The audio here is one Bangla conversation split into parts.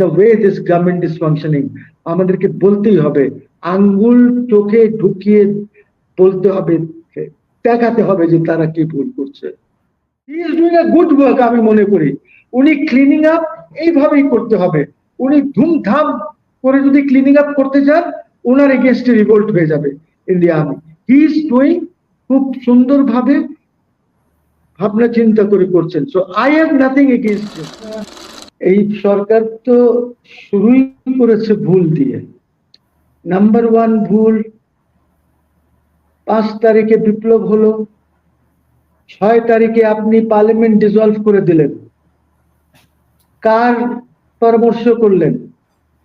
The way this government is functioning আমাদেরকে বলতেই হবে, আঙ্গুল চোখে ঢুকিয়ে বলতে হবে, দেখাতে হবে যে তারা কি ভুল করছে। গুড ওয়ার্ক আমি মনে করি। উনি ক্লিনিং আপ এইভাবেই করতে হবে। উনি ধুমধাম করে যদি ক্লিনিং আপ করতে যান ওনার এগেনস্টে রিভোল্ট হয়ে যাবে India army he is doing খুব সুন্দরভাবে ভাবনা চিন্তা করে করছেন। So I have nothing against এই সরকার তো শুরুই করেছে ভুল দিয়ে। নাম্বার ওয়ান ভুল, পাঁচ তারিখে বিপ্লব হলো, ছয় তারিখে আপনি পার্লামেন্ট ডিসলভ করে দিলেন। কার পরামর্শ করলেন?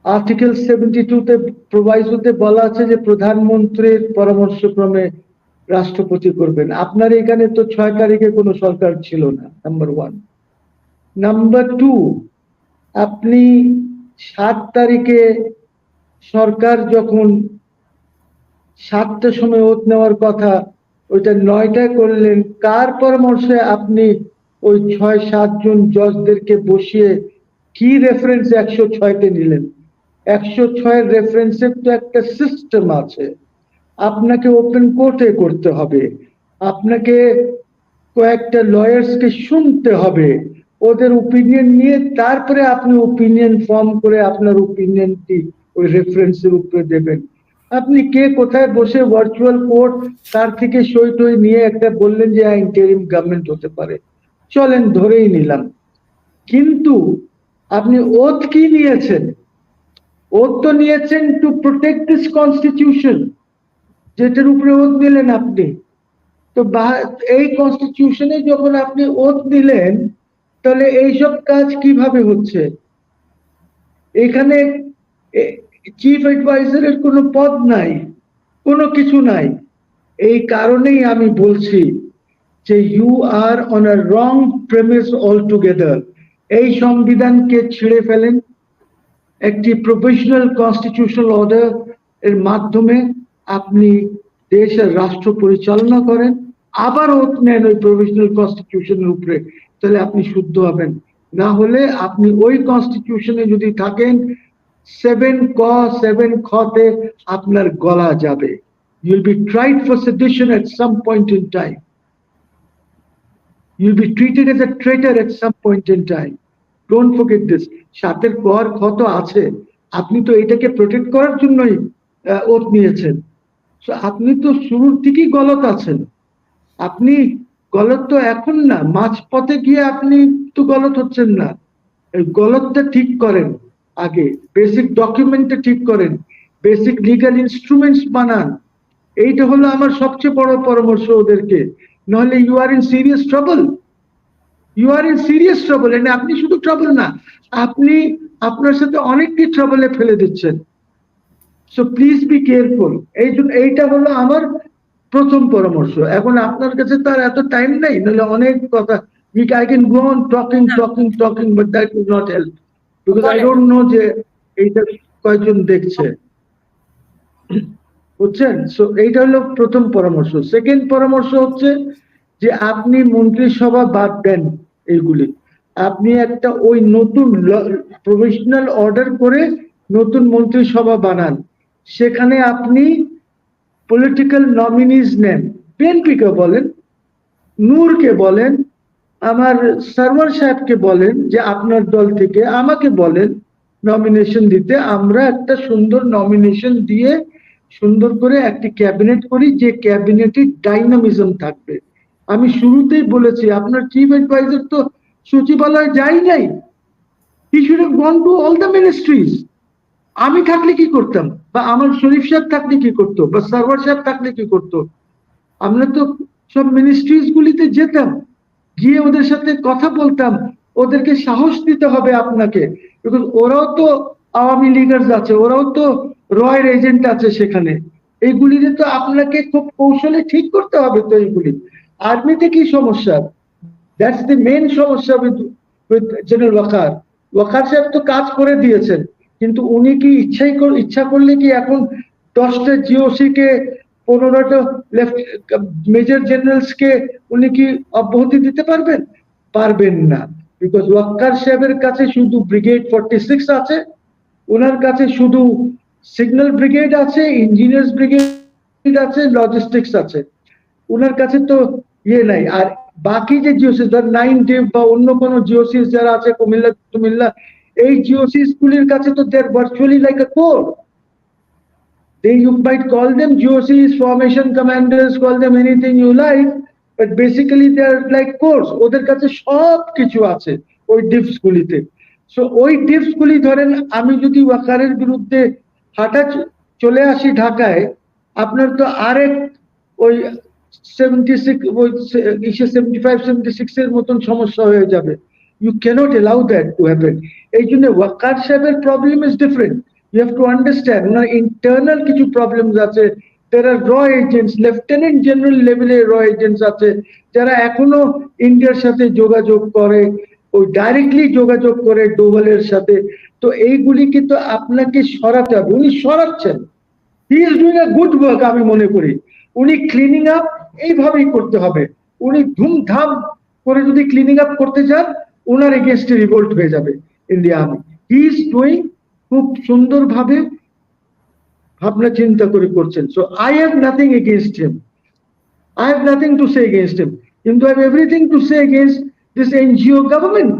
আর্টিকেল সেভেন্টি টুতে প্রভাইজোতে বলা আছে যে প্রধানমন্ত্রীর পরামর্শক্রমে রাষ্ট্রপতি করবেন। আপনার এখানে তো ছয় তারিখে কোনো সরকার ছিল না নাম্বার ওয়ান নাম্বার টু আপনি সাত তারিখে সরকার যখন সাতটার সময় ওত নেওয়ার কথা, ওইটা নয়টায় করলেন, কার পরামর্শে আপনি ওই ছয় সাতজন জজদেরকে বসিয়ে কি রেফারেন্স একশো ছয়তে নিলেন? একশো ছয়ের রেফারেন্সের তো একটা সিস্টেম আছে। আপনাকে ওপেন কোর্টে করতে হবে। আপনাকে কয়েকটা লয়ার্সকে শুনতে হবে। ওদের ওপিনিয়ন নিয়ে তারপরে আপনি ওপিনিয়ন ফর্ম করে আপনার ওপিনিয়নটি ওই রেফারেন্সের উপরে দেবেন। আপনি কে কোথায় বসে ভার্চুয়াল কোর্ট তার থেকে সই টই নিয়ে একটা বললেন যে ইন্টারিম গভর্নমেন্ট হতে পারে। চলেন, ধরেই নিলাম। কিন্তু আপনি ওথ কি নিয়েছেন? ওথ তো নিয়েছেন টু প্রোটেক্ট দিস কনস্টিটিউশন যেটার উপরে ওথ নিলেন আপনি। তো এই কনস্টিটিউশনে যখন আপনি ওথ নিলেন তাহলে এইসব কাজ কীভাবে হচ্ছে? এখানে চিফ অ্যাডভাইজারের কোনো পদ নাই, কোনো কিছু নাই। এই কারণেই আমি বলছি যে you are on a wrong premise altogether এই সংবিধানকে ছিঁড়ে ফেলেন একটি প্রফেশনাল কনস্টিটিউশনাল অর্ডার এর মাধ্যমে আপনি দেশের রাষ্ট্র পরিচালনা করেন। আবার ওত নেন ওই প্রফেশনাল কনস্টিটিউশনের উপরে। তাহলে আপনি শুদ্ধ হবেন। না হলে আপনি ওই কনস্টিটিউশনে যদি থাকেন সেভেন ক সেভেন খতে আপনার গলা যাবে। You'll be tried for sedition at some point in time. You'll be treated as a traitor at some point in time. Don't forget this. সাতের কর ক্ষত আছে। আপনি তো এটাকে প্রোটেক্ট করার জন্যই ওত নিয়েছেন। আপনি তো শুরুর থেকেই গলত আছেন। আপনি গলত তো এখন না মাঝ পথে গিয়ে আপনি তো গলত হচ্ছেন না। গলতটা ঠিক করেন আগে বেসিক ডকুমেন্টটা ঠিক করেন বেসিক লিগাল ইনস্ট্রুমেন্টস বানান। এইটা হলো আমার সবচেয়ে বড় পরামর্শ ওদেরকে। নাহলে you are in serious trouble you are in serious trouble এনে আপনি শুধু ট্রাবল না, আপনি আপনার সাথে অনেককে ট্রাবলে ফেলে দিচ্ছেন। সো প্লিজ বি কেয়ারফুল এই জন্য এইটা হলো আমার প্রথম পরামর্শ। এখন আপনার কাছে তার এত টাইম নেই নাহলে অনেক কথা। We I can go on talking talking talking, but that will not help. Because I don't know যে এইটা কয়েকজন দেখছে। বুঝছেন? সো এইটা হলো প্রথম পরামর্শ। সেকেন্ড পরামর্শ হচ্ছে যে আপনি মন্ত্রিসভা বাদ দেন এইগুলি। আপনি একটা ওই নতুন প্রফেশনাল অর্ডার করে নতুন মন্ত্রিসভা বানান। সেখানে আপনি পলিটিক্যাল নমিনিজ নেন বিএনপিকে বলেন, নূরকে বলেন, আমার সার্ভার সাহেবকে বলেন যে আপনার দল থেকে আমাকে বলেন নমিনেশন দিতে। আমরা একটা সুন্দর নমিনেশন দিয়ে সুন্দর করে একটি ক্যাবিনেট করি, যে ক্যাবিনেটে ডাইনামিজম থাকবে। আমি শুরুতেই বলেছি, আপনার চিফ অ্যাডভাইজার তো সচিবালয়ে যাই নাই। He should have gone to all the ministries আমি থাকলে কি করতাম? বা আমার শরীফ সাহেব থাকলে কি করতো? বা সার্ভার সাহেব থাকলে কি করতো? আমরা তো সব মিনিস্ট্রিজ গুলিতে যেতাম। গিয়ে ওদের সাথে কথা বলতাম। ওদেরকে সাহস দিতে হবে আপনাকে। ওরাও তো আওয়ামী লীগার্স আছে, ওরাও তো রয়ের এজেন্ট আছে সেখানে। এইগুলিতে তো আপনাকে খুব কৌশলে ঠিক করতে হবে তো এইগুলি। আর্মিতে কি সমস্যা? দ্যাটস দি মেন সমস্যা with with general Waker Waker সাহেব তো কাজ করে দিয়েছেন। কিন্তু উনি কি ইচ্ছাই ইচ্ছা করলে কি এখন দশটা জিওসি কে পনেরোটা লেফট, মেজর জেনারেলস কে উনি কি অব্যাহতি দিতে পারবেন? পারবেন না। বিকজ ওয়াক্কার সাহেবের কাছে শুধু ব্রিগেড ফর্টি সিক্স আছে। ওনার কাছে শুধু সিগন্যাল ব্রিগেড আছে, ইঞ্জিনিয়ার্স ব্রিগেড আছে, লজিস্টিক্স আছে। ওনার কাছে তো ইয়ে নাই। আর বাকি যে জিওসিস, ধর নাইন ডেভ বা অন্য কোনো জিওসিস যারা আছে, কুমিল্লা, টুমিল্লা এই জিওসিস গুলির কাছে তো they're virtually like a corps they you might call them GOCs, formation commanders, call them anything you like, but basically they are like course. ওদের কাছে সব কিছু আছে ওই ডিপস গুলিতে সো ওই ডিপস গুলি ধরেন আমি যদি ওয়াকারের বিরুদ্ধে হাঁটা চলে আসি ঢাকায় আপনার তো আরেক ওই সেভেন্টি সিক্স ওই সেভেন্টি ফাইভ সেভেন্টি সিক্স এর মতন সমস্যা হয়ে যাবে। You cannot allow that to happen এই জন্য ওয়াকার সাহেবের problem is different you have to understand owner internal কিছু প্রবলেমস আছে। There are agents lieutenant general লেভেলে র এজেন্টস আছে। যারা এখনও ইন্ডিয়ার সাথে যোগাযোগ করে ওই ডাইরেক্টলি যোগাযোগ করে ডোভালের সাথে। তো এইগুলিকে তো আপনাকে সরাতে হবে। উনি সরাচ্ছেন। He is doing a good work আমি মনে করি। উনি ক্লিনিং আপ এইভাবেই করতে হবে। উনি ধুমধাম করে যদি ক্লিনিং আপ করতে চান ওনার এগেনস্টে রিভোল্ট হয়ে যাবে India army he is doing খুব সুন্দরভাবে ভাবনা চিন্তা করে করছেন। So I have nothing against him I have nothing to say against him কিন্তু I have everything to say against this NGO government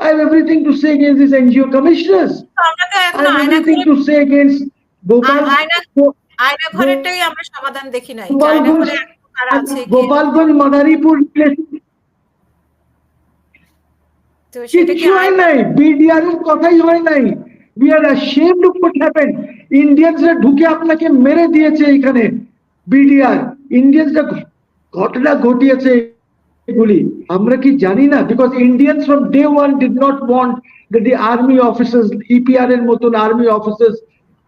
I have everything to say against these NGO commissioners. তো আমরা তো I এখন have আয়না everything ঘরে to say against Gopal. আ- আয়না- Go- আয়না ঘরেরটাই আমরা সমাধান দেখি নাই যে গোপাল আয়না ঘোষ- ঘরে এখন কারা আছে কি- গোপালগঞ্জ মাদারীপুর place তো সেটা কি হয় নাই কথাই হয় নাই উই আর ইন্ডিয়ানসরা ঢুকে আপনাকে মেরে দিয়েছে এখানে বিডিআর ইন্ডিয়ানসরা ঘটনা ঘটিয়েছে এগুলি আমরা কি জানি না? Because from day one did not want the army officers EPR এর মতন আর্মি অফিসার্স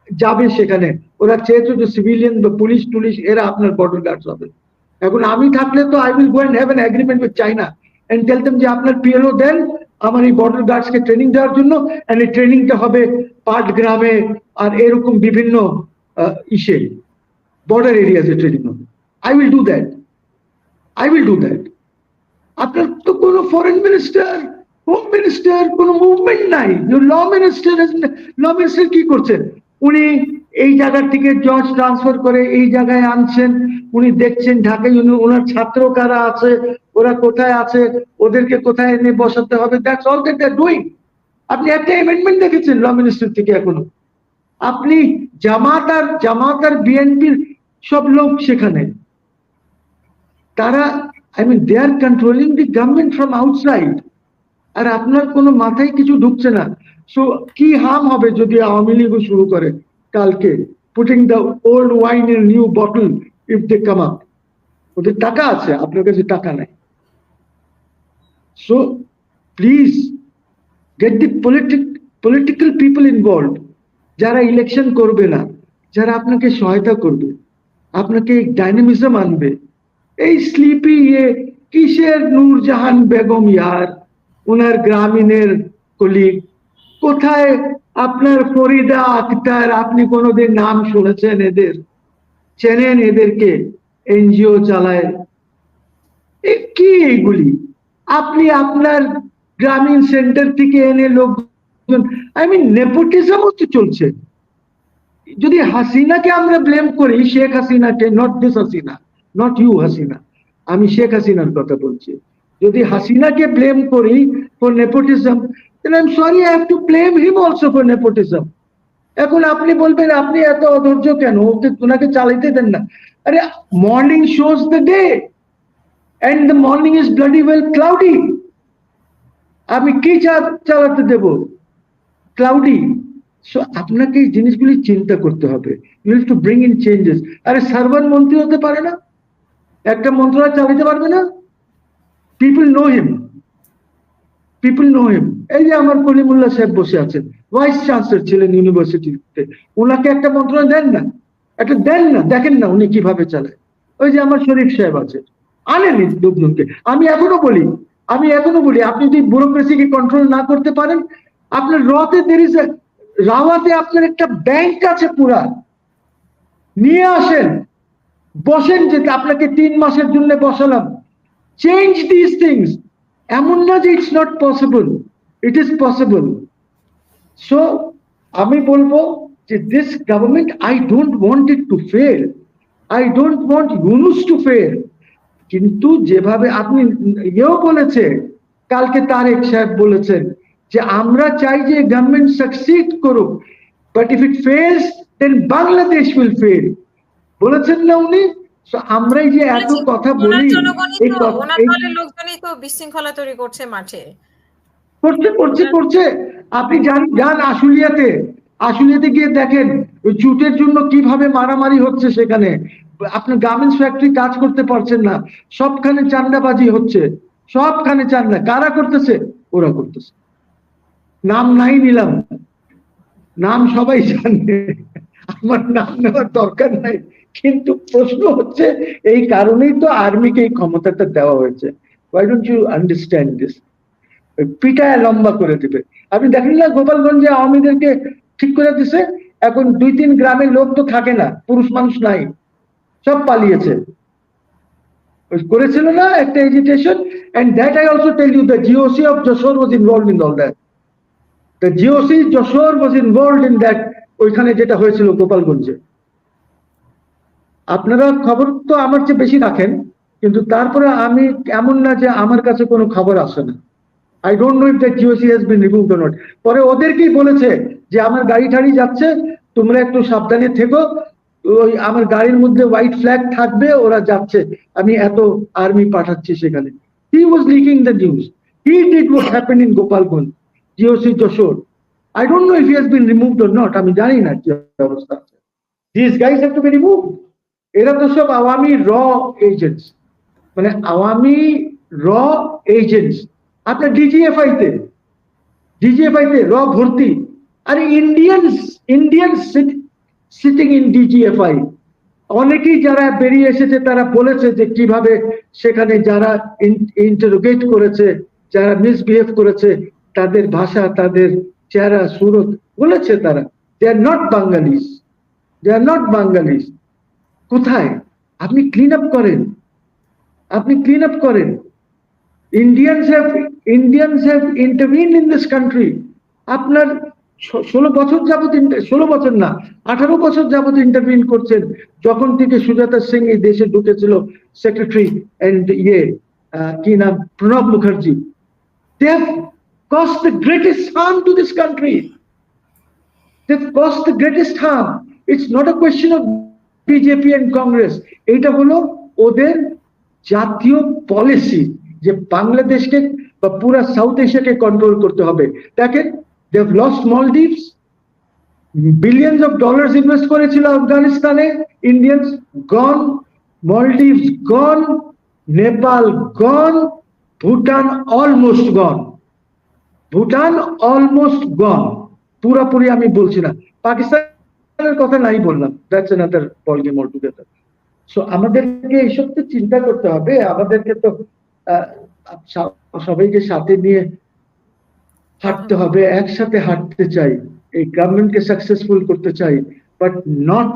যাবে সেখানে। ওরা চেয়েছে যে সিভিলিয়ান বা পুলিশ টুলিশ এরা আপনার বর্ডার গার্ডস হবে। এখন আমি থাকলে তো I will go and have an agreement with China and tell them যে আপনার পিএলও দেন আমার এই বর্ডার গার্ডস কে ট্রেনিং দেওয়ার জন্য এন্ড এই ট্রেনিংটা হবে পাট গ্রামে আর এরকম বিভিন্ন ইসে বর্ডার এরিয়াতে ট্রেনিং হবে। I will do that I will do that আপনার তো কোনো ফরেন মিনিস্টার হোম মিনিস্টার কোনো মুভমেন্ট নাই। ল মিনিস্টার ল মিনিস্টার কি করছেন? উনি এই জায়গার থেকে জজ ট্রান্সফার করে এই জায়গায় আনছেন। উনি দেখছেন ঢাকায় উনি ওনার ছাত্র কারা আছে, ওরা কোথায় আছে, ওদেরকে কোথায় এনে বসাতে হবে? That's all that that doing আপনি একটা অ্যামেন্ডমেন্ট দেখেছেন ল মিনিস্টার থেকে এখনও? আপনি জামাত আর জামাত আর বিএনপির সব লোক সেখানে। তারা I mean they are controlling the government from outside আর আপনার কোনো মাথায় কিছু ঢুকছে না। সো কি হাম হবে যদি আওয়ামী লীগও শুরু করে? কালকে putting the old wine in new bottle if they come up ওদের টাকা আছে, আপনার কাছে টাকা নাই। So please get the politic political people involve যারা ইলেকশন করবে না, যারা আপনাকে সহায়তা করবে, আপনাকে ডাইনামিজম আনবে। এই স্লিপি ইয়ে কিসের নূরজাহান বেগম ইয়ার, ওনার গ্রামীণের কলিগ কোথায় আপনার ফরিদা আক্তার, আপনি কোনোদিন নাম শুনেছেন এদের? চেনেন এদেরকে? এনজিও চালায়। কি এইগুলি? আপনি আপনার গ্রামীণ সেন্টার থেকে এনে লোকজন আই মিন নেপোটিজমও তো চলছে। যদি হাসিনাকে আমরা ব্লেম করি, শেখ হাসিনাকে not this Hasina not you Hasina, আমি শেখ হাসিনার কথা বলছি। যদি হাসিনাকে ব্লেম করি for nepotism then I'm sorry, I have to blame him also for nepotism. এখন আপনি বলবেন, আপনি এত অধৈর্য কেন? ওকে ওনাকে চালাইতে দেন না। আরে morning shows the day and the morning is bloody well cloudy আমি কি চালাতে দেব? ক্লাউডি সো আপনাকে এই জিনিসগুলি চিন্তা করতে হবে। You have to bring in changes আরে সার্ভার মন্ত্রী হতে পারে না? একটা মন্ত্রণালয় চালাতে পারবে না? People know him people know him এই যে আমার কলিমুল্লাহ সাহেব বসে আছেন ভাইস চ্যান্সেলর ছিলেন ইউনিভার্সিটিতে ওনাকে একটা মন্ত্রণালয় দেন না? একটা দেন না? দেখেন না উনি কীভাবে চালায়। ওই যে আমার শরীফ সাহেব আছে আনেনি লোকজনকে আমি এখনও বলি, আমি এখনও বলি, আপনি যদি ব্যুরোক্রেসিকে কন্ট্রোল না করতে পারেন, আপনার রতে দের রাওয়াতে আপনার একটা ব্যাংক আছে পুরা। নিয়ে আসেন। বসেন যে আপনাকে তিন মাসের জন্য বসালাম। চেঞ্জ দিস থিংস এমন না যে it's not possible it is possible so আমি বলব যে this government I don't want it to fail I don't want Yunus to fail কিন্তু যেভাবে আপনি ইয়েও বলেছে কালকে তারেক সাহেব বলেছেন যে আমরা চাই যে গভর্নমেন্ট সাকসিড করুক but if it fails then Bangladesh will fail বলেছেন না উনি? আমরা যে এত কথা বলি এই লোকজনই তো বিশৃঙ্খলা তৈরি করছে মাঠে। করছে করছে করছে। আপনি যান যান আশুলিয়াতে। আশুলিয়াতে গিয়ে দেখেন জুটের জন্য কীভাবে মারামারি হচ্ছে সেখানে। আপনার গার্মেন্টস ফ্যাক্টরি কাজ করতে পারছেন না। সবখানে চান্দাবাজি হচ্ছে। সবখানে চান্দা। কারা করতেছে? ওরা করতেছে। নাম নাই নিলাম। নাম সবাই জানে। আমার নাম নেওয়ার দরকার নাই। কিন্তু প্রশ্ন হচ্ছে, এই কারণেই তো আর্মিকে এই ক্ষমতাটা দেওয়া হয়েছে। Why don't you understand this পিটায় লম্বা করে দিবে। আপনি দেখেন না, গোপালগঞ্জে আওয়ামীদেরকে ঠিক করে দিছে? এখন দুই তিন গ্রামের লোক তো থাকে না, পুরুষ মানুষ নাই। সব পালিয়েছে। করেছিল না একটা agitation and that I also tell you the GOC of Jessore was involve in all that the GOC Jessore was involve in that ওইখানে যেটা হয়েছিল গোপালগঞ্জে। আপনারা খবর তো আমার চেয়ে বেশি রাখেন, কিন্তু তারপরে আমি এমন না যে আমার কাছে কোনো খবর আসে না। I don't know if the GOC has been removed not পরে ওদেরকেই বলেছে যে আমার গাড়ি টাড়ি যাচ্ছে, তোমরা একটু সাবধানে থেকো, ওই আমার গাড়ির মধ্যে হোয়াইট ফ্ল্যাগ থাকবে, ওরা যাচ্ছে। আমি এত আর্মি পাঠাচ্ছি সেখানে। He was leaking the news he did what happen in Gopalganj GOC Jessore I don't know if he has been removed not আমি জানি না কি অবস্থা আছে। This guys have to be removed এরা তো সব আওয়ামী র এজেন্টস মানে আওয়ামী র এজেন্টস আপনার ডিজিএফআই তে ডিজিএফআই তে র ভর্তি। আরে Indians Indian sitting in DGFI অনেকেই যারা বেরিয়ে এসেছে, তারা বলেছে যে কীভাবে সেখানে যারা ইন্টারোগেট করেছে, যারা মিসবিহেভ করেছে, তাদের ভাষা, তাদের চেহারা, সুরত বলেছে তারা। দে are not বাঙ্গালিস they are not বাঙ্গালিস কোথায়? আপনি ক্লিন আপ করেন। আপনি ক্লিন আপ করেন। Indians have Indians have intervene in this country আপনার ষোলো বছর যাবত ষোলো বছর না, আঠারো বছর যাবত ইন্টারভিন করছেন। যখন থেকে সুজাতা সিং এই দেশে ঢুকেছিল সেক্রেটারি অ্যান্ড ইয়ে কি নাম? Pranab Mukherjee. They have caused the greatest harm to this country. They've caused the greatest harm. It's not a question of BJP and Congress এইটা হলো ওদের জাতীয় পলিসি যে বাংলাদেশকে বা পুরা সাউথ এশিয়াকে কন্ট্রোল করতে হবে। দেখেন they've lost Maldives billions of dollars invest করেছিল আফগানিস্তানে Indians gone Maldives gone Nepal gone Bhutan almost gone Bhutan almost gone পুরোপুরি আমি বলছি না। পাকিস্তানের কথা নাই বললাম। That's another ball game altogether so আমাদেরকে এইসব তো চিন্তা করতে হবে। আমাদেরকে তো সবাইকে সাথে নিয়ে হাঁটতে হবে, একসাথে হাঁটতে চাই। এই গভর্নমেন্টকে সাকসেসফুল করতে চাই। But not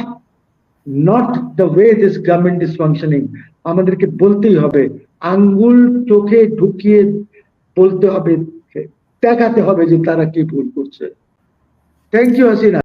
not the way this government is functioning আমাদেরকে বলতেই হবে। আঙ্গুল চোখে ঢুকিয়ে বলতে হবে, দেখাতে হবে যে তারা কি ভুল করছে। Thank you Hasina